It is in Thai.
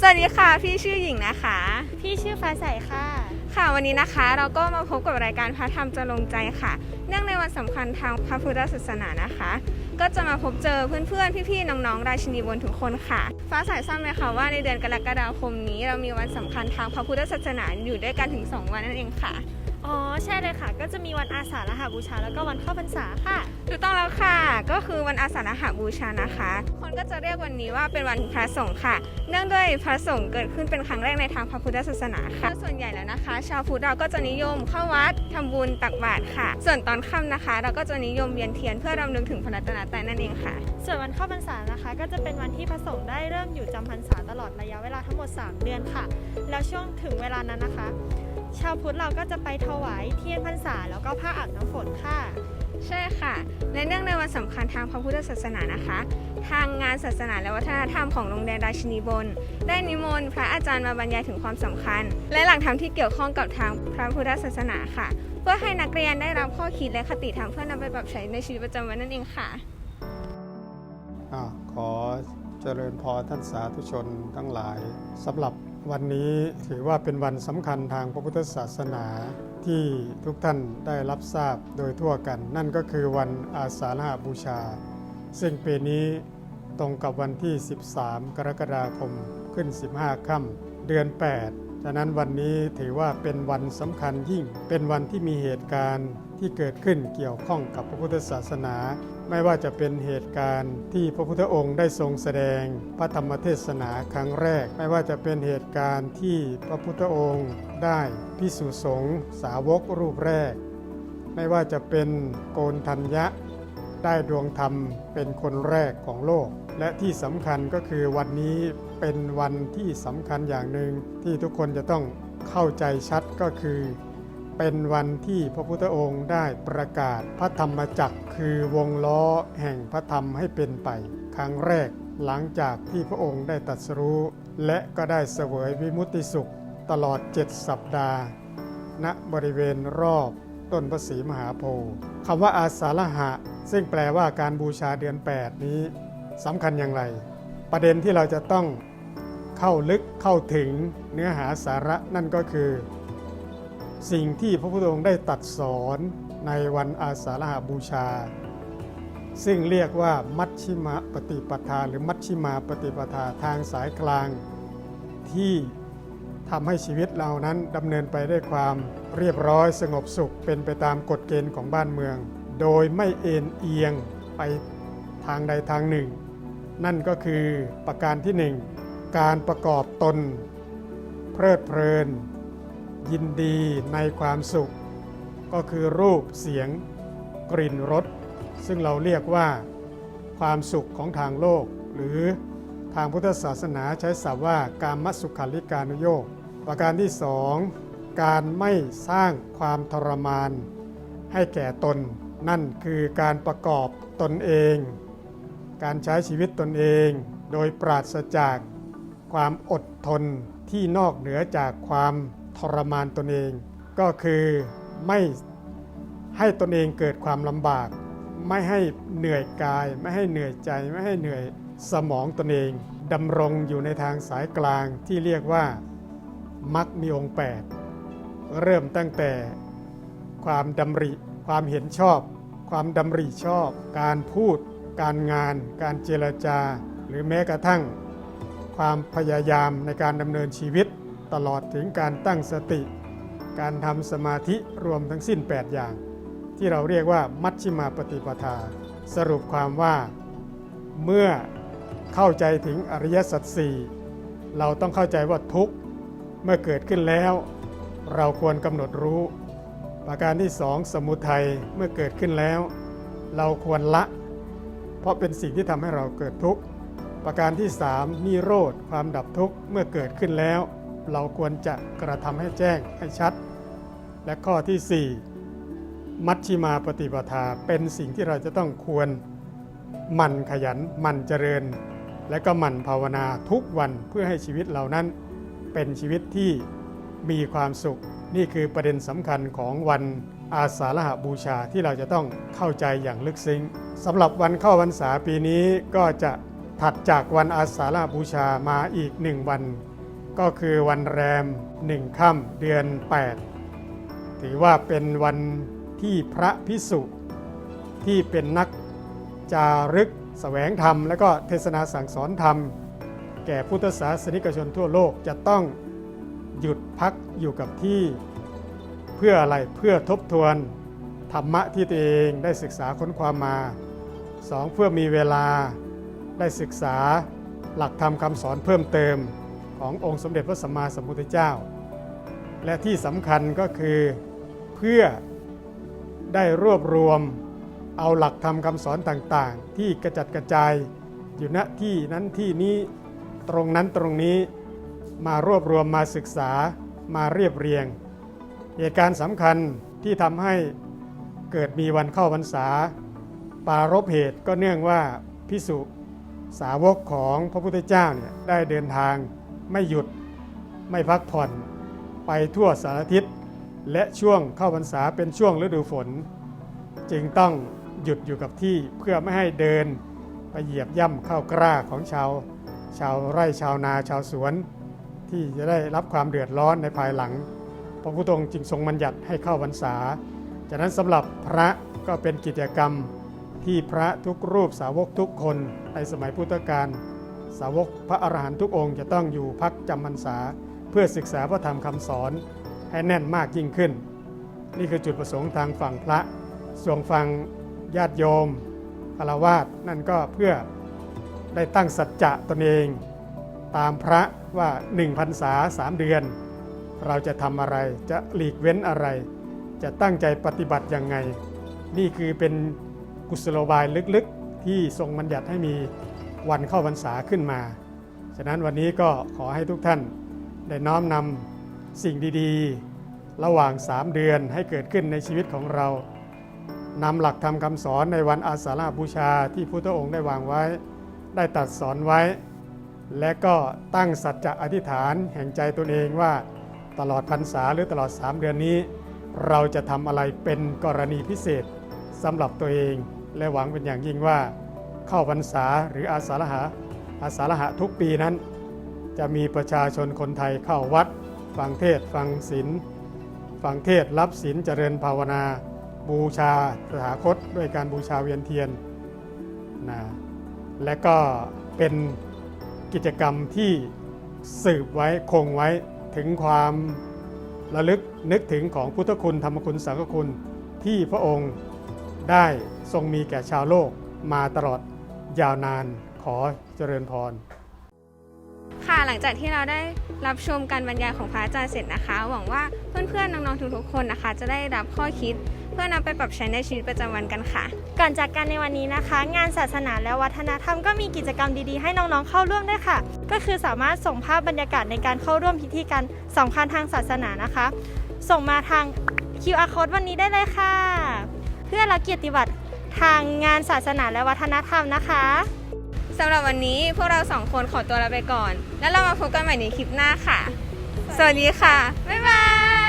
สวัสดีค่ะ พี่ชื่อหญิงนะคะ พี่ชื่อฟ้าใสค่ะ ค่ะวันนี้นะคะ เราก็มาพบกับรายการพระธรรมจะลงใจค่ะ เนื่องในวันสำคัญทางพระพุทธศาสนานะคะ ก็จะมาพบเจอเพื่อนๆ พี่ๆ น้องๆ ราชินีบนทุกคนค่ะ ฟ้าใสทราบไหมคะว่าในเดือนกรกฎาคมนี้ เรามีวันสำคัญทางพระพุทธศาสนาอยู่ด้วยกันถึง 2 วันนั่นเองค่ะ อ๋อใช่เลยค่ะ ก็จะมีวันอาสาฬหบูชา แล้วก็วันเข้าพรรษาค่ะ ถูกต้องแล้วค่ะ ก็คือวันอาสาฬหบูชานะคะ คนก็จะเรียกวันนี้ว่าเป็นวันพระสงฆ์ค่ะ เนื่องด้วยพระสงฆ์เกิดขึ้นเป็นครั้งแรกในทางพระพุทธศาสนาค่ะ ส่วนใหญ่แล้วนะคะ ชาวพุทธเราก็จะนิยมเข้าวัดทำบุญตักบาตรค่ะ ส่วนตอนค่ำนะคะ เราก็จะนิยมเวียนเทียนเพื่อรำลึกถึงพระรัตนตรัยนั่นเองค่ะ ส่วนวันเข้าพรรษานะคะ ก็จะเป็นวันที่พระสงฆ์ได้เริ่มอยู่จำพรรษาตลอดระยะเวลาทั้งหมด 3 เดือนค่ะ แล้วช่วงถึงเวลานั้นนะคะ ชาวพุทธเราก็จะไปถวายเทียนพรรษาแล้วก็ผ้าอาบน้ำฝนค่ะ ใช่ค่ะ และเนื่องในวันสำคัญทางพระพุทธศาสนานะคะ ทางงานศาสนาและวัฒนธรรมของโรงเรียนราชินีบน ได้นิมนต์พระอาจารย์มาบรรยายถึงความสำคัญ และหลักธรรมที่เกี่ยวข้องกับทางพระพุทธศาสนาค่ะ เพื่อให้นักเรียนได้รับข้อคิดและคติธรรมเพื่อนำไปปรับใช้ในชีวิตประจำวันนั่นเองค่ะอ่าขอเจริญพรท่านสาธุชนทั้งหลายสำหรับ วันนี้ถือว่าเป็นวันสำคัญทางพระพุทธศาสนาที่ทุกท่านได้รับทราบโดยทั่วกัน นั่นก็คือวันอาสาฬหบูชา ซึ่งปีนี้ตรงกับวันที่ 13 กรกฎาคมขึ้น 15 ค่ำเดือน 8 ฉะนั้นวันนี้ถือว่าเป็นวันสำคัญยิ่ง เป็นวันที่มีเหตุการณ์ที่เกิดขึ้นเกี่ยวข้องกับพระพุทธศาสนา ไม่ว่าจะเป็นเหตุการณ์ที่พระพุทธองค์ได้ทรงแสดงพระธรรมเทศนาครั้งแรก ไม่ว่าจะเป็นเหตุการณ์ที่พระพุทธองค์ได้พิสุสงสาวกรูปแรก ไม่ว่าจะเป็นโกนทัญญะ ได้ดวงธรรมเป็นคนแรกของโลก และที่สำคัญก็คือวันนี้เป็นวันที่สำคัญอย่างหนึ่งที่ทุกคนจะต้องเข้าใจชัดก็คือ เป็นวันที่พระพุทธองค์ได้ประกาศพระธรรมจักรคือวงล้อแห่งพระธรรมให้เป็นไป ครั้งแรกหลังจากที่พระองค์ได้ตรัสรู้ และก็ได้เสวยวิมุตติสุขตลอด7สัปดาห์ ณบริเวณรอบต้นพระศรีมหาโพธิ์คำว่าอาสาฬหะ ซึ่งแปลว่าการบูชาเดือน 8 นี้สำคัญอย่างไร ประเด็นที่เราจะต้องเข้าลึกเข้าถึงเนื้อหาสาระนั่นก็คือ สิ่งที่พระพุทธองค์ได้ตัดสอนในวันอาสาฬหบูชา ซึ่งเรียกว่ามัชชิมาปฏิปทา หรือมัชชิมาปฏิปทาทางสายกลางที่ทำให้ชีวิตเรานั้นดำเนินไปได้วยความเรียบร้อยสงบสุขเป็นไปตามกฎเกณฑ์ของบ้านเมือง โดยไม่เอ็นเอียงไปทางใดทางหนึ่ง นั่นก็คือประการที่หนึ่งการประกอบตน เพลิดเพลิน ยินดีในความสุข ก็คือรูปเสียงกลิ่นรสซึ่งเราเรียกว่าความสุขของทางโลก หรือทางพุทธศาสนาใช้ศัพท์ว่าการมัสุขันลิกานุโยกประการที่สองการไม่สร้างความทรมาน ให้แก่ตน นั่นคือการประกอบตนเอง การใช้ชีวิตตนเอง โดยปราศจากความอดทนที่นอกเหนือจากความ ทรมานตนเอง ก็คือไม่ให้ตนเองเกิดความลำบาก ไม่ให้เหนื่อยกาย ไม่ให้เหนื่อยใจ ไม่ให้เหนื่อยสมองตนเองดำรงอยู่ในทางสายกลางที่เรียกว่ามักมีองค์ 8 เริ่มตั้งแต่ความดำริ ความเห็นชอบ ความดำริชอบ การพูด การงาน การเจรจา หรือแม้กระทั่ง ความพยายามในการดำเนินชีวิต ตลอดถึงการตั้งสติ การทำสมาธิรวมทั้งสิ้น 8 อย่าง ที่เราเรียกว่ามัชชิมาปฏิปทา สรุปความว่า เมื่อเข้าใจถึงอริยสัจสี่เราต้องเข้าใจว่าทุกข์เมื่อเกิดขึ้นแล้ว เราควรกำหนดรู้ ประการที่สองสมุทัยเมื่อเกิดขึ้นแล้ว เราควรละ เพราะเป็นสิ่งที่ทำให้เราเกิดทุกข์ประการที่3นิโรธความดับทุกข์เมื่อเกิดขึ้นแล้ว เราควรจะกระทำให้แจ้งให้ชัด และข้อที่ 4 มัชชิมาปฏิปทาเป็นสิ่งที่เราจะต้องควรหมั่นขยันหมั่นเจริญ และก็หมั่นภาวนาทุกวันเพื่อให้ชีวิตเหล่านั้น เป็นชีวิตที่มีความสุข นี่คือประเด็นสำคัญของวันอาสาฬหบูชาที่เราจะต้องเข้าใจอย่างลึกซึ้งสำหรับวันเข้าพรรษาปีนี้ก็จะถัดจากวันอาสาฬหบูชามาอีกหนึ่งวัน ก็คือวันแรมหนึ่งค่ำเดือน 8 ถือว่าเป็นวันที่พระพิสุที่เป็นนักจารึกแสวงธรรม และก็เทศนาสั่งสอนธรรม แก่พุทธศาสนิกชนทั่วโลกจะต้องหยุดพักอยู่กับที่ เพื่ออะไรเพื่อทบทวนธรรมะที่ตัวเองได้ศึกษาค้นความมาสองเพื่อมีเวลาได้ศึกษาหลักธรรมคำสอนเพิ่มเติม ขององค์สมเด็จพระสัมมาสัมพุทธเจ้า และที่สำคัญก็คือเพื่อได้รวบรวมเอาหลักธรรมคำสอนต่างๆ ที่กระจัดกระจายอยู่ณที่นั้นที่นี้ตรงนั้นตรงนี้มารวบรวมมาศึกษามาเรียบเรียง เหตุการณ์สำคัญที่ทำให้เกิดมีวันเข้าพรรษา ปารบเหตุก็เนื่องว่าพิสุสาวกของพระพุทธเจ้าเนี่ยได้เดินทาง ไม่หยุดไม่พักผ่อน ไปทั่วสารทิศและช่วงเข้าพรรษาเป็นช่วงฤดูฝน จึงต้องหยุดอยู่กับที่เพื่อไม่ให้เดินไปเหยียบย่ำเข้ากล้าของชาวชาวไร่ชาวนาชาวสวน ที่จะได้รับความเดือดร้อนในภายหลัง พระพุทธองค์จึงทรงบัญญัติให้เข้าพรรษา จากนั้นสำหรับพระก็เป็นกิจกรรมที่พระทุกรูปสาวกทุกคนในสมัยพุทธกาล สาวกพระอรหันตุกองค์จะต้องอยู่พักจำพรรษา เพื่อศึกษาพระธรรมคำสอนให้แน่นมากยิ่งขึ้น นี่คือจุดประสงค์ทางฝั่งพระส่วนฝั่งญาติโยมคารวาสนั่นก็เพื่อได้ตั้งสัจจะตนเอง ตามพระว่าหนึ่งพรรษาสามเดือน เราจะทำอะไรจะหลีกเว้นอะไร จะตั้งใจปฏิบัติยังไง นี่คือเป็นกุศโลบายลึกๆ ที่ทรงบัญญัติให้มี วันเข้าพรรษาขึ้นมา ฉะนั้นวันนี้ก็ขอให้ทุกท่านได้น้อมนำสิ่งดีๆ ระหว่าง3เดือนให้เกิดขึ้นในชีวิตของเรานำหลักธรรมคำสอนในวันอาสาฬหบูชาที่พุทธองค์ได้วางไว้ ได้ตัดสอนไว้ และก็ตั้งสัจจะอธิษฐานแห่งใจตนเองว่าตลอดพรรษาหรือตลอด 3 เดือนนี้ เราจะทำอะไรเป็นกรณีพิเศษสำหรับตัวเอง และหวังเป็นอย่างยิ่งว่า เข้าพรรษาหรืออาสาฬหะอาสาฬหะทุกปีนั้น จะมีประชาชนคนไทยเข้าวัด ฟังเทศฟังศีลฟังเทศรับศีลเจริญภาวนา บูชาสถาคตด้วยการบูชาเวียนเทียนนะและก็เป็นกิจกรรมที่สืบไว้คงไว้ถึงความระลึกนึกถึงของพุทธคุณธรรมคุณสังฆคุณที่พระองค์ได้ทรงมีแก่ชาวโลกมาตลอด ยาวนานขอเจริญพร ค่ะหลังจากที่เราได้รับชมการบรรยายของพระอาจารย์เสร็จนะคะ หวังว่าเพื่อนๆน้องๆทุกๆคนนะคะ จะได้รับข้อคิดเพื่อนำไปปรับใช้ในชีวิตประจำวันกันค่ะ ก่อนจากกันในวันนี้นะคะ งานศาสนาและวัฒนธรรมก็มีกิจกรรมดีๆ ให้น้องๆเข้าร่วมด้วยค่ะ ก็คือสามารถส่งภาพบรรยากาศในการเข้าร่วมพิธีการสำคัญทางศาสนานะคะ ส่งมาทาง QR code วันนี้ได้เลยค่ะ เพื่อรับเกียรติบัตร ทางงานศาสนาและวัฒนธรรมนะคะสำหรับวันนี้พวกเราสองคนขอตัวลาไปก่อน แล้วเรามาพบกันใหม่ในคลิปหน้าค่ะ สวัสดีค่ะ บ๊ายบาย